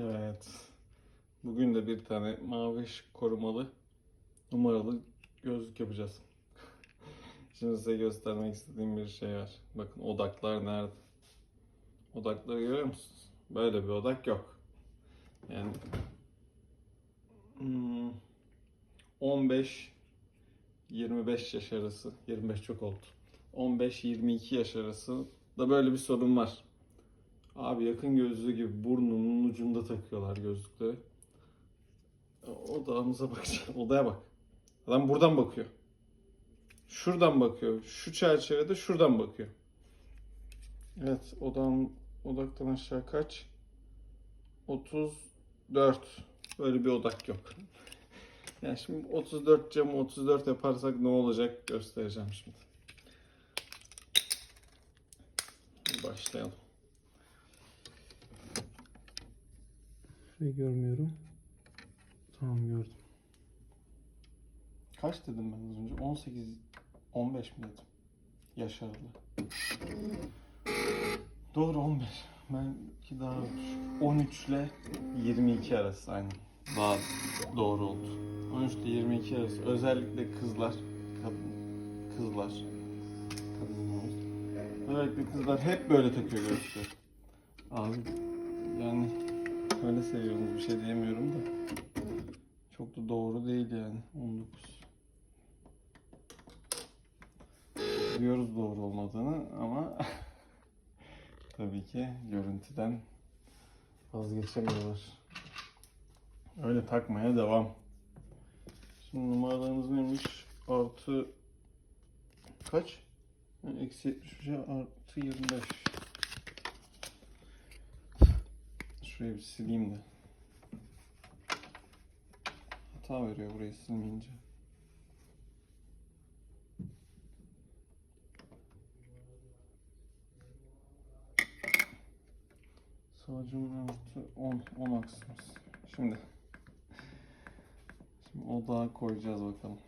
Evet. Bugün de bir tane mavi ışık korumalı numaralı gözlük yapacağız. Şimdi size göstermek istediğim bir şey var. Bakın odaklar nerede? Odakları görüyor musunuz? Böyle bir odak yok. Yani hmm, 15 25 yaş arası, 25 çok oldu. 15-22 yaş arası da böyle bir sorun var. Abi yakın gözlüğü gibi burnunun ucunda takıyorlar gözlükleri. Odağımıza bakacağım. Odaya bak. Adam buradan bakıyor. Şuradan bakıyor. Şu çerçevede şuradan bakıyor. Evet odam odaktan aşağı kaç? 34. Böyle bir odak yok. Yani şimdi 34 camı 34 yaparsak ne olacak göstereceğim şimdi. Başlayalım. Şurayı görmüyorum. Tamam gördüm. Kaç dedim ben az önce? 18, 15 mi dedim? Yaş aralığı. Doğru 15. Belki daha düşük. 13 ile 22 arası aynı. Daha doğru oldu. 13 ile 22 arası. Özellikle kızlar, kadın, kızlar, kadınlar. Özellikle kızlar hep böyle takıyor gözlükleri. Abi yani öyle seviyorsunuz bir şey diyemiyorum da. Çok da doğru değil yani 19. Biliyoruz doğru olmadığını ama tabii ki görüntüden vazgeçemiyorlar. Öyle takmaya devam. Şimdi numaralarımız neymiş? Artı kaç? Ha, Eksi 70 artı 25. Şurayı bir sileyim de. Hata veriyor burayı silmeyince. Sağcım artı 10, 10 aksımız. Şimdi. Şimdi odağa koyacağız bakalım.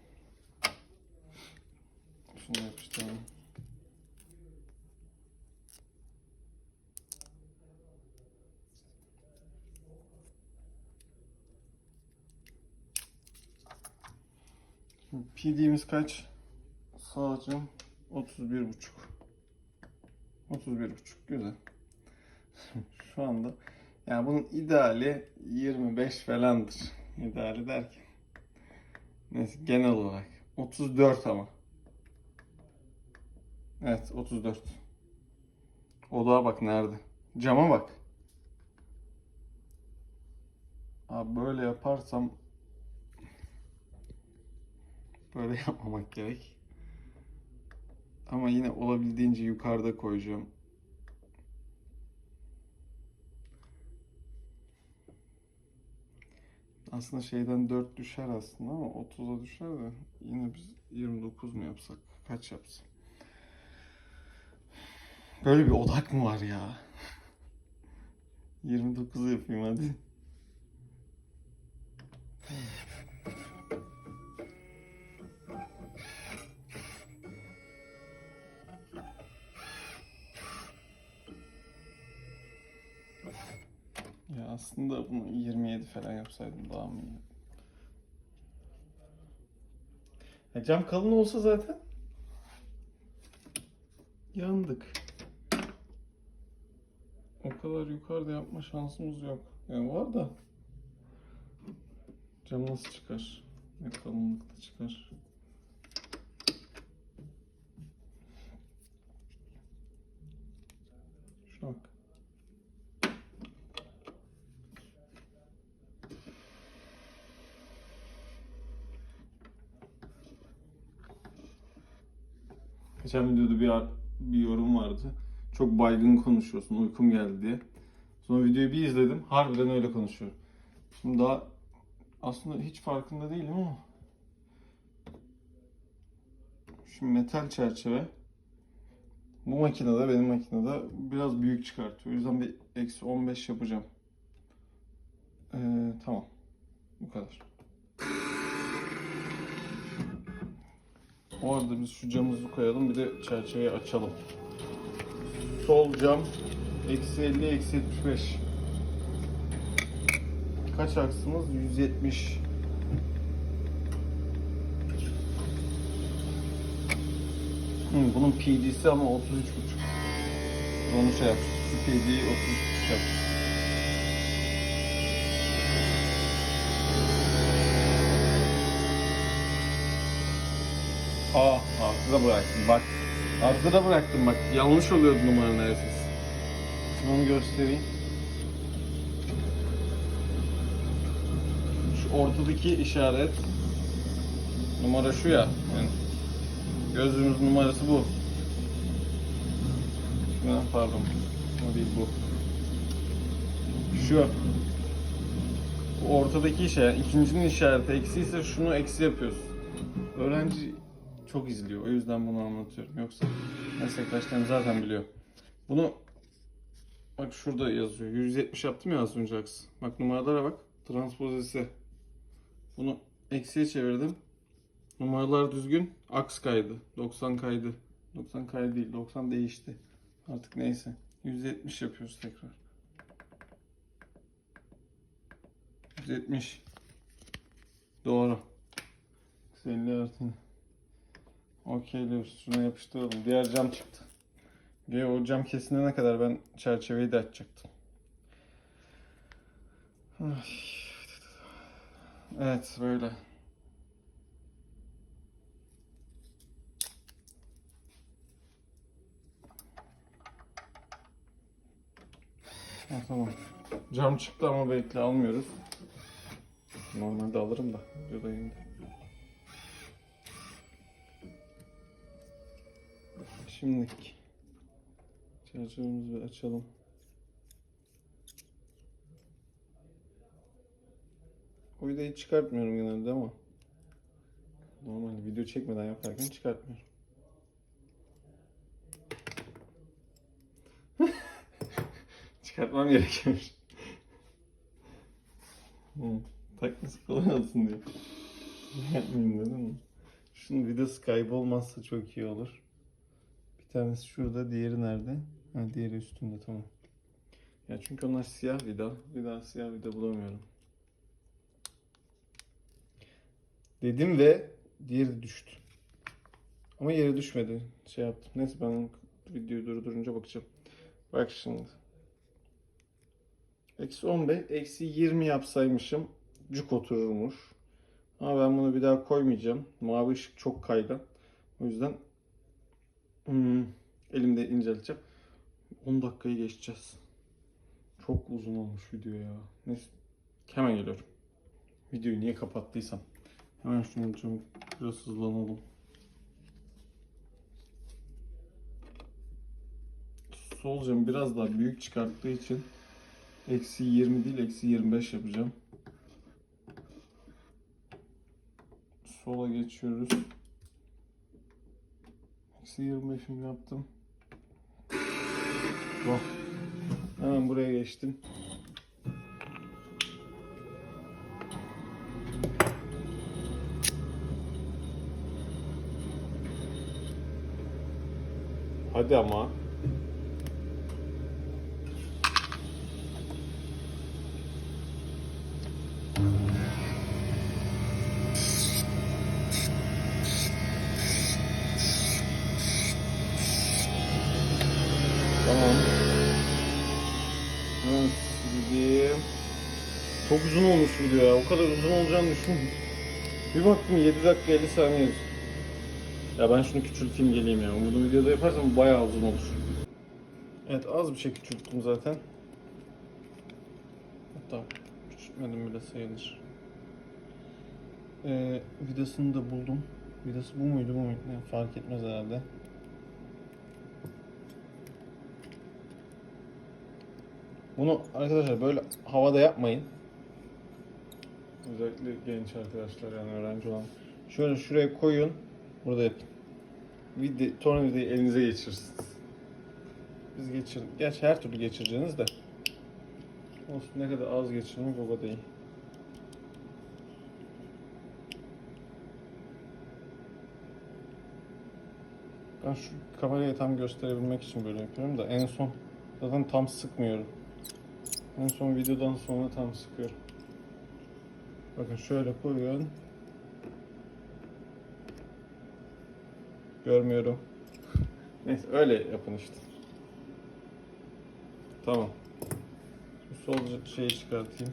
Şunu yapıştıralım. PD'miz kaç? Sağcım 31 buçuk. 31 buçuk güzel. Şu anda yani bunun ideali 25 falandır. İdeali derken. Neyse genel olarak. 34 ama. Evet 34. Odağa bak nerede. Cama bak. Abi böyle yaparsam böyle yapmamak gerek. Ama yine olabildiğince yukarıda koyacağım. Aslında şeyden 4 düşer aslında ama 30'a düşer de yine biz 29 mu yapsak? Kaç yapsak? Böyle bir odak mı var ya? 29 yapayım hadi. aslında bunu 27 falan yapsaydım daha mı iyi? Ya cam kalın olsa zaten yandık. O kadar yukarıda yapma şansımız yok. Yani var da cam nasıl çıkar? Ne kalınlıkta çıkar? Şuna bak. Geçen videoda bir, bir yorum vardı. Çok baygın konuşuyorsun, uykum geldi diye. Sonra videoyu bir izledim, harbiden öyle konuşuyor. Şimdi daha aslında hiç farkında değilim ama şu metal çerçeve bu makinede, benim makinede biraz büyük çıkartıyor. O yüzden bir eksi 15 yapacağım. Ee, tamam. Bu kadar. O arada biz şu camımızı koyalım bir de çerçeveyi açalım. Sol cam eksi 50 eksi 75. kaç aksımız? 170. Hı, bunun PD'si ama 33.5. Onu şey yap. PD'yi 33.5 yap. Aa, arkada bıraktım bak. Arkada bıraktım bak. Yanlış oluyordu numara neredeyse. Şimdi onu göstereyim. Şu ortadaki işaret numara şu ya. Yani gözlüğümüz numarası bu. Ha, pardon. O değil bu. Şu. Ortadaki işaret, ikincinin işareti eksi ise şunu eksi yapıyoruz. Öğrenci çok izliyor. O yüzden bunu anlatıyorum. Yoksa meslektaşlarım zaten biliyor. Bunu bak şurada yazıyor. 170 yaptım ya az önce aks. Bak numaralara bak. Transpozisi. Bunu eksiye çevirdim. Numaralar düzgün. Aks kaydı. 90 kaydı. 90 kaydı değil. 90 değişti. Artık neyse. 170 yapıyoruz tekrar. 170. Doğru. 50 artı. Okey diyoruz. Şuna yapıştıralım. Diğer cam çıktı. Ve o cam kesilene kadar ben çerçeveyi de açacaktım. Evet böyle. Ha, tamam. Cam çıktı ama bekle almıyoruz. Normalde alırım da. Videodayım da. Şimdilik bir açalım. O videoyu çıkartmıyorum genelde ama normal video çekmeden yaparken çıkartmıyorum. Çıkartmam gerekiyormuş. Hı, takması kolay olsun diye. Yapmayayım dedim? Şunun videosu kaybolmazsa çok iyi olur. Tanesi şurada, diğeri nerede? Ha, diğeri üstünde tamam. Ya çünkü onlar siyah vida. Bir daha siyah vida bulamıyorum. Dedim ve diğeri düştü. Ama yere düşmedi. Şey yaptım. Neyse ben videoyu durdurunca bakacağım. Bak şimdi. Eksi 15, eksi 20 yapsaymışım cuk otururmuş. Ama ben bunu bir daha koymayacağım. Mavi ışık çok kaygan. O yüzden hmm, elimde incelteceğim. 10 dakikayı geçeceğiz. Çok uzun olmuş video ya. Neyse. Hemen geliyorum. Videoyu niye kapattıysam. Hemen şunu için biraz hızlanalım. Sol cam biraz daha büyük çıkarttığı için eksi 20 değil eksi 25 yapacağım. Sola geçiyoruz. Eksi 25'imi yaptım. Oh. Hemen buraya geçtim. Hadi ama. Olmuş video ya. O kadar uzun olacağını düşünmüyorum. Bir baktım 7 dakika 50 saniye. Ya ben şunu küçülteyim geleyim ya. Bunu videoda yaparsam bayağı uzun olur. Evet az bir şey küçülttüm zaten. Hatta küçültmedim bile sayılır. Ee, vidasını da buldum. Vidası bu muydu bu muydu? Ne, fark etmez herhalde. Bunu arkadaşlar böyle havada yapmayın. Özellikle genç arkadaşlar yani öğrenci olan. Şöyle şuraya koyun. Burada yapın. Vide, tornavidayı elinize geçirirsiniz. Biz geçir, Gerçi her türlü geçireceğiniz de. Olsun ne kadar az geçirmek kadar iyi. Ben şu kamerayı tam gösterebilmek için böyle yapıyorum da en son zaten tam sıkmıyorum. En son videodan sonra tam sıkıyorum. Bakın şöyle koyuyorsun. Görmüyorum. Neyse öyle yapın işte. Tamam. Şu sol şeyi çıkartayım.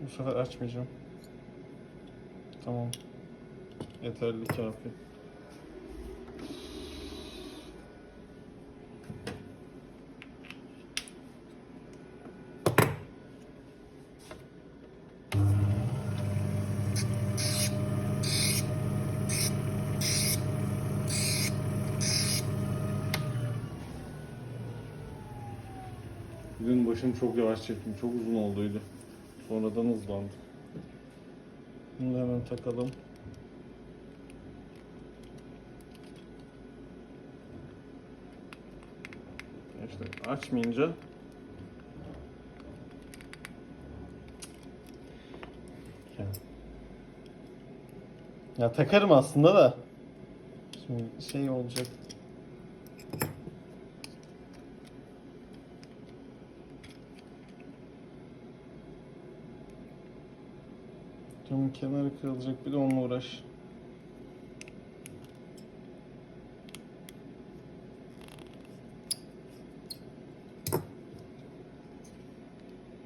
Bu sefer açmayacağım. Tamam. Yeterli kafi. Dün başım çok yavaş çektim. Çok uzun olduydu. Sonradan hızlandı. Bunu hemen takalım. İşte açmayınca ya takarım aslında da şimdi şey olacak. Camın kenarı kırılacak bir de onunla uğraş.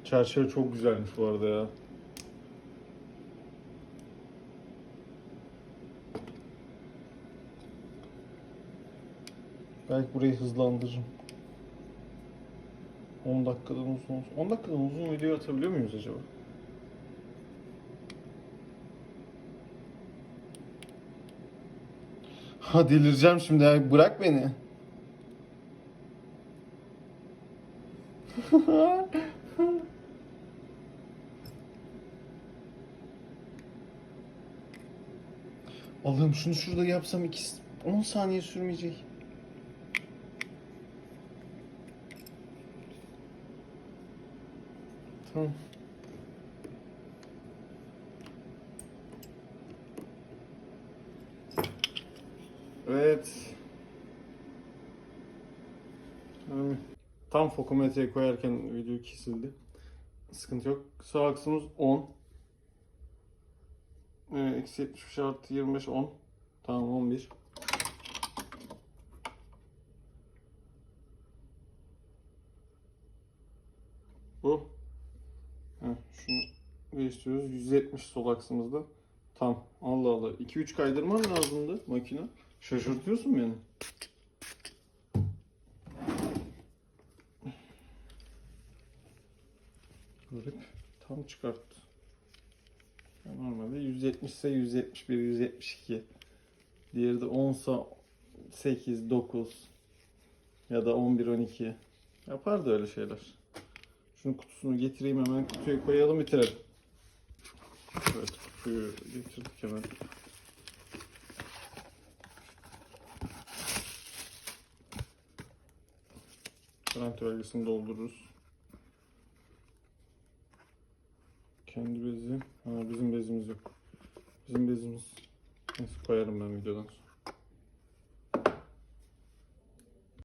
Çerçeve çok güzelmiş bu arada ya. Belki burayı hızlandırırım. 10 dakikadan uzun olsun. 10 dakikadan uzun video atabiliyor muyuz acaba? Ha delireceğim şimdi ya. Bırak beni. Allah'ım şunu şurada yapsam iki, 10 saniye sürmeyecek. Tamam. Evet. Tam fokometreye koyarken video kesildi. Sıkıntı yok. Sağ aksımız 10. Ee, Eksi 75 artı 25 10. Tamam 11. Bu. Heh, şunu değiştiriyoruz. 170 sol aksımızda. Tam. Allah Allah. 2-3 kaydırman lazımdı makine. Şaşırtıyorsun beni. Garip. Tam çıkarttı. Ya Normalde 170 ise 171, 172. Diğeri de 10 ise 8, 9 ya da 11, 12. Yapardı öyle şeyler. Şunun kutusunu getireyim hemen kutuya koyalım bitirelim. Evet kutuyu getirdik hemen. Garanti belgesini doldururuz. Kendi bezi. Ha bizim bezimiz yok. Bizim bezimiz. Neyse koyarım ben videodan sonra.